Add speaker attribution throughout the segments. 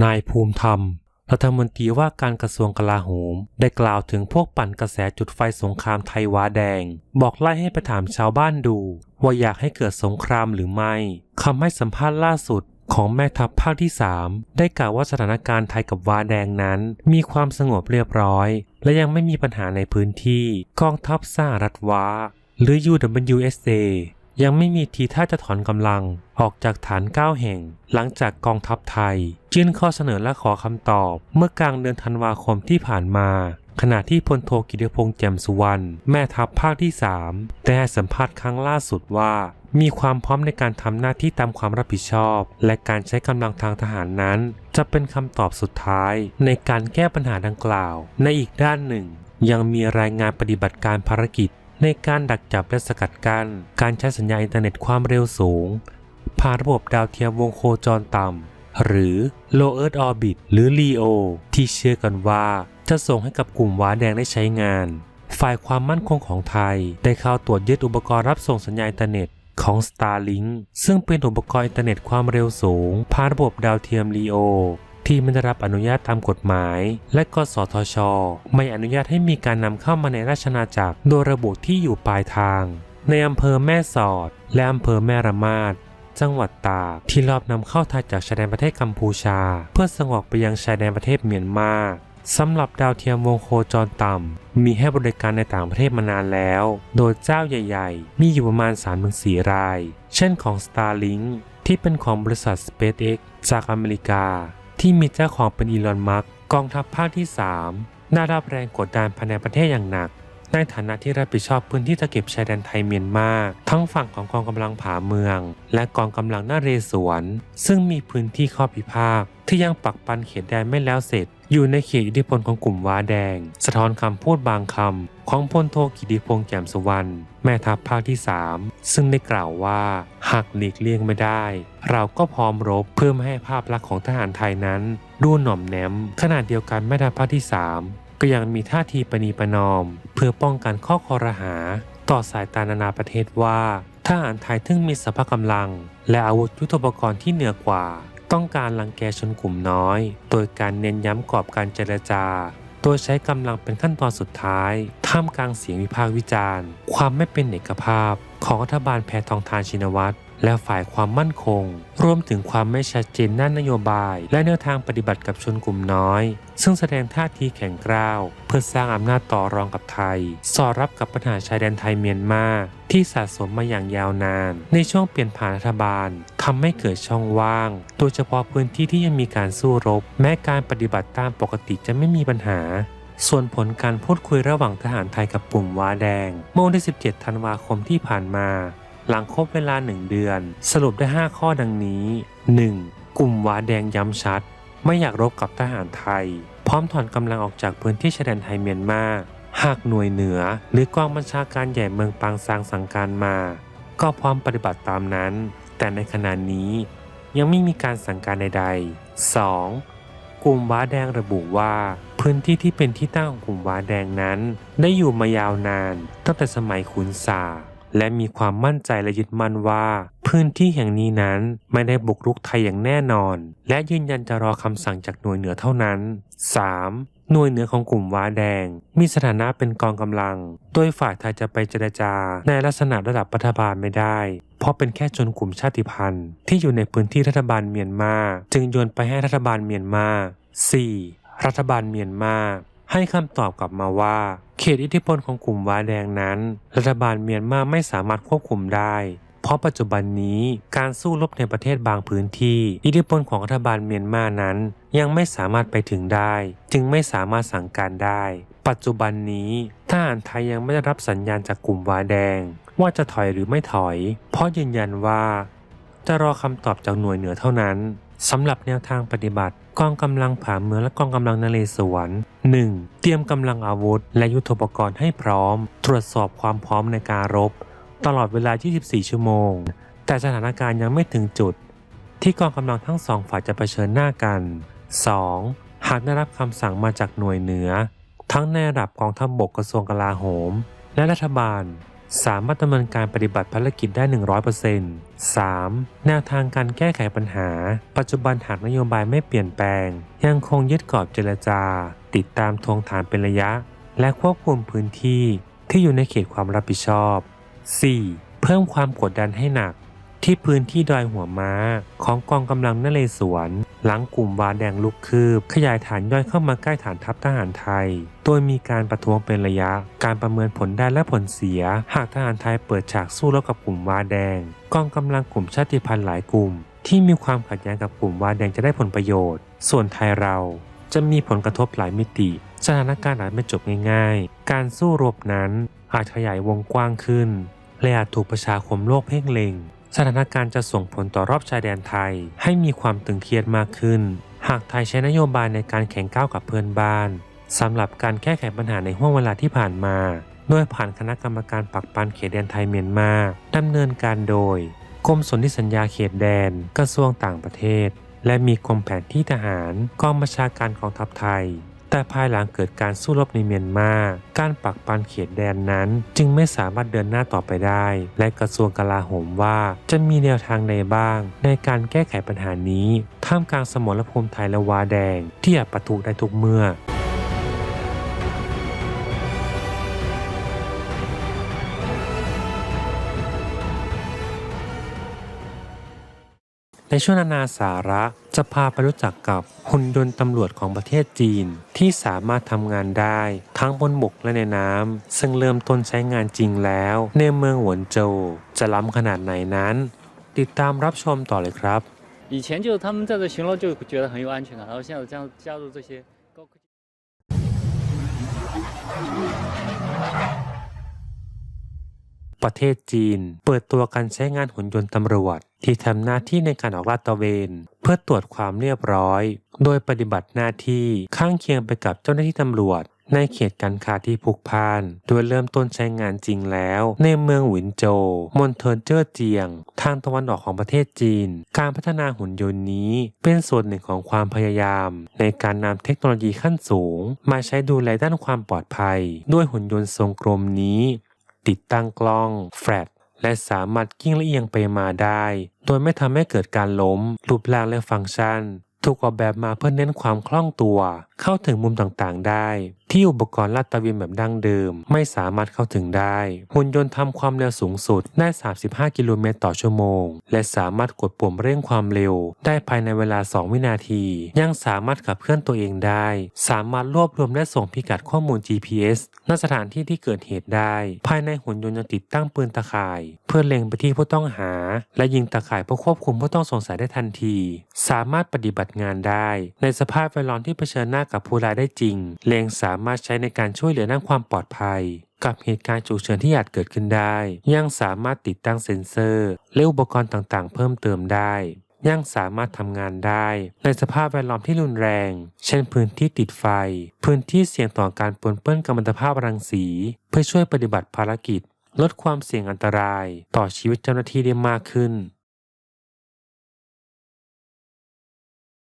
Speaker 1: นายภูมิธรรม รัฐมนตรีว่าการกระทรวงกลาโหม ได้กล่าวถึงพวกปั่นกระแสจุดไฟสงครามไทยว้าแดง บอกไล่ให้ไปถามชาวบ้านดู ว่าอยากให้เกิดสงครามหรือไม่คำให้สัมภาษณ์ล่าสุดของแม่ทัพภาคที่ 3 ได้กล่าวว่าสถานการณ์ไทยกับวาแดงนั้น มีความสงบเรียบร้อย และยังไม่มีปัญหาในพื้นที่กองทัพสหรัฐวาหรือ UWSA ยังไม่มีทีท่าจะถอนกำลังออกจากฐาน 9 แห่ง หลังจากกองทัพไทยยื่นข้อเสนอและขอคำตอบเมื่อกลางเดือนธันวาคมที่ผ่านมา ขณะที่พลโทกิติพงษ์แจ่มสุวรรณแม่ทัพภาคที่ 3 ได้ให้สัมภาษณ์ครั้งล่าสุดว่า มีความพร้อมในการทำหน้าที่ตามความรับผิดชอบ และการใช้กำลังทางทหารนั้น จะเป็นคำตอบสุดท้าย ในการแก้ปัญหาดังกล่าว ในอีกด้านหนึ่ง ยังมีรายงานปฏิบัติการภารกิจ ในการดักจับและสกัดกัน้นการใช้สัญญาณอินเทอร์เน็ตความเร็วสูง ผ่านระบบดาวเทียมวงโคจรต่ำ หรือ Low Earth Orbit หรือ LEO ที่เชื่อกันว่าจะส่งให้กับกลุ่มว้าแดงได้ใช้งาน ฝ่ายความมั่นคงของไทย ได้เข้าตรวจยึดอุปกรณ์รับส่งสัญญาณอินเทอร์เน็ตของ Starlink ซึ่งเป็นอุปกรณ์อินเทอร์เน็ตความเร็วสูงผ่านระบบดาวเทียม LEO ที่ไม่ได้รับอนุญาตตามกฎหมาย และกสทช ไม่อนุญาตให้มีการนำเข้ามาในราชนาจักร โดยระบุที่อยู่ปลายทาง ในอำเภอแม่สอด และอำเภอแม่ระมาดจังหวัดตากที่รอบนำเข้าไทยจากชายแดนประเทศกัมพูชา เพื่อส่งออกไปยังชายแดนประเทศเมียนมาสำหรับดาวเทียมวงโคจรต่ำ มีให้บริการในต่างประเทศมานานแล้ว โดยเจ้าใหญ่ๆ มีอยู่ประมาณ 3-4 ราย เช่นของ Starlink ที่เป็นของบริษัท SpaceX จากอเมริกา ที่มีเจ้าของเป็นอีลอนมัสก์กองทัพภาคที่ 3 ได้รับแรงกดดันภายในประเทศอย่างหนัก ในฐานะที่รับผิดชอบพื้นที่ตะเก็บชายแดนไทยเมียนมา ทั้งฝั่งของกองกำลังผาเมือง และกองกำลังนาเรศวร ซึ่งมีพื้นที่ข้อพิพาทที่ยังปักปันเขตแดนไม่แล้วเสร็จ อยู่ในเขตอิทธิพลของกลุ่มว้าแดง สะท้อนคำพูดบางคำของพลโทกิติพงษ์แจ่มสุวรรณแม่ทัพภาคที่ 3 ซึ่งได้กล่าวว่าหากหลีกเลี่ยงไม่ได้ เราก็พร้อมรบเพื่อไม่ให้ภาพลักษณ์ของทหารไทยนั้น ดูหน่อมแนมขณะเดียวกันแม่ทัพภาคที่ 3 ก็ยังมีท่าทีปณีประนอม เพื่อป้องกันข้อคอรหา ต่อสายตานานาประเทศว่าทหารไทยทึ่งมีสภาพกำลัง และอาวุธยุทโธปกรณ์ที่เหนือกว่า ต้องการลังแกชนกลุ่มน้อย โดยการเน้นย้ำกรอบการเจรจา โดยใช้กำลังเป็นขั้นตอนสุดท้าย ท่ามกลางเสียงวิพากษ์วิจารณ์ ความไม่เป็นเอกภาพ ของรัฐบาลแพทองทานชินวัตร และฝ่ายความมั่นคง รวมถึงความไม่ชัดเจนด้านนโยบาย และแนวทางปฏิบัติกับชนกลุ่มน้อย ซึ่งแสดงท่าทีแข็งกร้าว เพื่อสร้างอำนาจต่อรองกับไทย สอดรับกับปัญหาชายแดนไทยเมียนมาที่สะสมมาอย่างยาวนาน ในช่วงเปลี่ยนผ่านรัฐบาลทำให้เกิดช่องว่าง โดยเฉพาะพื้นที่ที่ยังมีการสู้รบ แม้การปฏิบัติตามปกติจะไม่มีปัญหาส่วนผลการพูดคุยระหว่างทหารไทยกับกลุ่มว้าแดง เมื่อวันที่ 17 ธันวาคมที่ผ่านมา หลังครบเวลาหนึ่งเดือน สรุปได้ 5 ข้อดังนี้ 1. กลุ่มว้าแดงย้ำชัด ไม่อยากรบกับทหารไทย พร้อมถอนกำลังออกจากพื้นที่ชายแดนไทยเมียนมา หากหน่วยเหนือ หรือกองบัญชาการใหญ่เมืองปางซางสั่งการมา ก็พร้อมปฏิบัติตามนั้น แต่ในขณะนี้ยังไม่มีการสั่งการใดๆ 2. กลุ่มว้าแดงระบุว่า พื้นที่ที่เป็นที่ตั้งของกลุ่มว้าแดงนั้น ได้อยู่มายาวนานตั้งแต่สมัยขุนสา และมีความมั่นใจและยึดมั่นว่า พื้นที่แห่งนี้นั้นไม่ได้บุกรุกไทยอย่างแน่นอน และยืนยันจะรอคำสั่งจากหน่วยเหนือเท่านั้น 3. หน่วยเหนือของกลุ่มว้าแดง มีสถานะเป็นกองกำลัง โดยฝ่ายไทยจะไปเจรจา ในลักษณะระดับรัฐบาลไม่ได้ เพราะเป็นแค่ชนกลุ่มชาติพันธุ์ ที่อยู่ในพื้นที่รัฐบาลเมียนมา จึงโยนไปให้รัฐบาลเมียนมา 4. รัฐบาลเมียนมา ให้คำตอบกลับมาว่า เขตอิทธิพลของกลุ่มว้าแดงนั้น รัฐบาลเมียนมาไม่สามารถควบคุมได้ เพราะปัจจุบันนี้การสู้รบในประเทศบางพื้นที่ อิทธิพลของรัฐบาลเมียนมานั้น ยังไม่สามารถไปถึงได้ จึงไม่สามารถสั่งการได้ ปัจจุบันนี้ทหารไทยยังไม่ได้รับสัญญาณจากกลุ่มว้าแดง ว่าจะถอยหรือไม่ถอย เพราะยืนยันว่าจะรอคำตอบจากหน่วยเหนือเท่านั้นสำหรับแนวทางปฏิบัติ กองกำลังผาเมืองและกองกำลังนเรศวร 1. เตรียมกำลังอาวุธ และยุทโธปกรณ์ให้พร้อม ตรวจสอบความพร้อมในการรบ ตลอดเวลา 24 ชั่วโมง แต่สถานการณ์ยังไม่ถึงจุด ที่กองกำลังทั้งสองฝ่ายจะเผชิญหน้ากัน 2. หากได้รับคำสั่งมาจากหน่วยเหนือ ทั้งในระดับกองทัพบบกกระทรวงกลาโหม และรัฐบาล สามารถดำเนินการปฏิบัติภารกิจได้ 100% 3. แนวทางการแก้ไขปัญหา ปัจจุบันหากนโยบายไม่เปลี่ยนแปลง ยังคงยึดกรอบเจรจา ติดตามทวงถามเป็นระยะ และควบคุมพื้นที่ที่อยู่ในเขตความรับผิดชอบ 4. เพิ่มความกดดันให้หนัก ที่พื้นที่ดอยหัวม้าของกองกำลังนเรศวร หลังกลุ่มวาแดงลุกคืบ ขยายฐานย่อยเข้ามาใกล้ฐานทัพทหารไทย โดยมีการประท้วงเป็นระยะ การประเมินผลได้และผลเสีย หากทหารไทยเปิดฉากสู้รบกับกลุ่มวาแดง กองกำลังกลุ่มชาติพันธุ์หลายกลุ่ม ที่มีความขัดแย้งกับกลุ่มวาแดงจะได้ผลประโยชน์ ส่วนไทยเราจะมีผลกระทบหลายมิติ สถานการณ์อาจไม่จบง่ายๆ การสู้รบนั้นอาจขยายวงกว้างขึ้น และอาจถูกประชาคมโลกเพ่งเล็ง สถานการณ์จะส่งผลต่อรอบชายแดนไทย ให้มีความตึงเครียดมากขึ้น หากไทยใช้นโยบายในการแข่งก้าวกับเพื่อนบ้านสำหรับการแก้ไขปัญหาในห่วงเวลาที่ผ่านมา โดยผ่านคณะกรรมการปักปันเขตแดนไทยเมียนมาดำเนินการโดยกรมสนธิสัญญาเขตแดน กระทรวงต่างประเทศ และมีกรมแผนที่ทหารกองบัญชาการกองทัพไทย แต่ภายหลังเกิดการสู้รบในเมียนมา การปักปันเขตแดนนั้น จึงไม่สามารถเดินหน้าต่อไปได้ และกระทรวงกลาโหมว่าจะมีแนวทางใดบ้าง ในการแก้ไขปัญหานี้ ท่ามกลางสมรภูมิไทยและวาแดงที่อาจปะทุได้ทุกเมื่อ ในช่วงนานาสาระจะพาไปรู้จักกับหุ่นยนต์ตำรวจของประเทศจีน ที่สามารถทำงานได้ทั้งบนบกและในน้ำซึ่งเริ่มต้นใช้งานจริงแล้ว ในเมืองหวนโจวจะล้ำขนาดไหนนั้น ติดตามรับชมต่อเลยครับ
Speaker 2: 以前就是他们在这巡逻就觉得很有安全感，然后现在这样加入这些高科技。
Speaker 1: ประเทศจีน เปิดตัวการใช้งานหุ่นยนต์ตำรวจ ที่ทำหน้าที่ในการออกลาดตระเวน เพื่อตรวจความเรียบร้อย โดยปฏิบัติหน้าที่ข้างเคียงไปกับเจ้าหน้าที่ตำรวจ ในเขตการค้าที่ผูกพันโดยเริ่มต้นใช้งานจริงแล้ว ในเมืองหวินโจวมณฑลเจ้อเจียง ทางตะวันออกของประเทศจีน การพัฒนาหุ่นยนต์นี้เป็นส่วนหนึ่งของความพยายาม ในการนำเทคโนโลยีขั้นสูง มาใช้ดูแลด้านความปลอดภัย ด้วยหุ่นยนต์ทรงกลมนี้ ติดตั้งกล้องแฟลชและสามารถกิ้งและเอียงไปมาได้ โดยไม่ทำให้เกิดการล้ม รูปร่างและฟังก์ชัน ถูกออกแบบมาเพื่อเน้นความคล่องตัว เข้าถึงมุมต่างๆ ได้ ที่อุปกรณ์ลาดตระเวนแบบดั้งเดิม ไม่สามารถเข้าถึงได้ หุ่นยนต์ทำความเร็วสูงสุดได้ 35 กิโลเมตรต่อชั่วโมง และสามารถกดปุ่มเร่งความเร็ว ได้ภายในเวลา 2 วินาที ยังสามารถขับเคลื่อนตัวเองได้ สามารถรวบรวมและส่งพิกัดข้อมูล GPS ณสถานที่ที่เกิดเหตุได้ ภายในหุ่นยนต์ยังติดตั้งปืนตะข่าย เพื่อเล็งไปที่ผู้ต้องหา และยิงตะข่ายเพื่อควบคุมผู้ต้องสงสัยได้ทันที สามารถปฏิบัติงานได้ ในสภาพแวดล้อมที่เผชิญหน้ากับผู้ร้ายได้จริง เลงสามารถใช้ในการช่วยเหลือด้านความปลอดภัย กับเหตุการณ์ฉุกเฉินที่อาจเกิดขึ้นได้ ยังสามารถติดตั้งเซ็นเซอร์และอุปกรณ์ต่างๆ เพิ่มเติมได้ยังสามารถทำงานได้ ในสภาพแวดล้อมที่รุนแรง เช่นพื้นที่ติดไฟ พื้นที่เสี่ยงต่อการปนเปื้อนกัมมันตภาพรังสี เพื่อช่วยปฏิบัติภารกิจ ลดความเสี่ยงอันตราย ต่อชีวิตเจ้าหน้าที่ได้มากขึ้น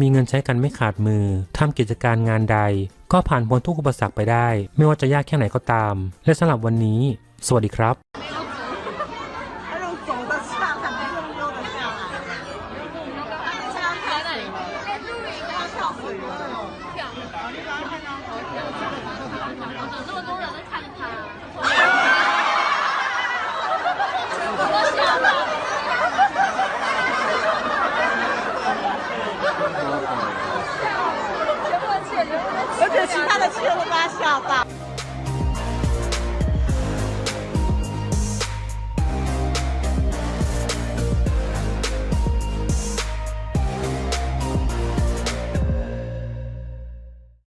Speaker 1: มีเงินใช้กันไม่ขาดมือ ทำกิจการงานใด ก็ผ่านพ้นทุกอุปสรรคไปได้ ไม่ว่าจะยากแค่ไหนก็ตาม และสำหรับวันนี้ สวัสดีครับ
Speaker 3: 那种走的上很溜溜的下来，现在在那里吗？跳水了。
Speaker 4: 那么多人
Speaker 3: 去了吧小子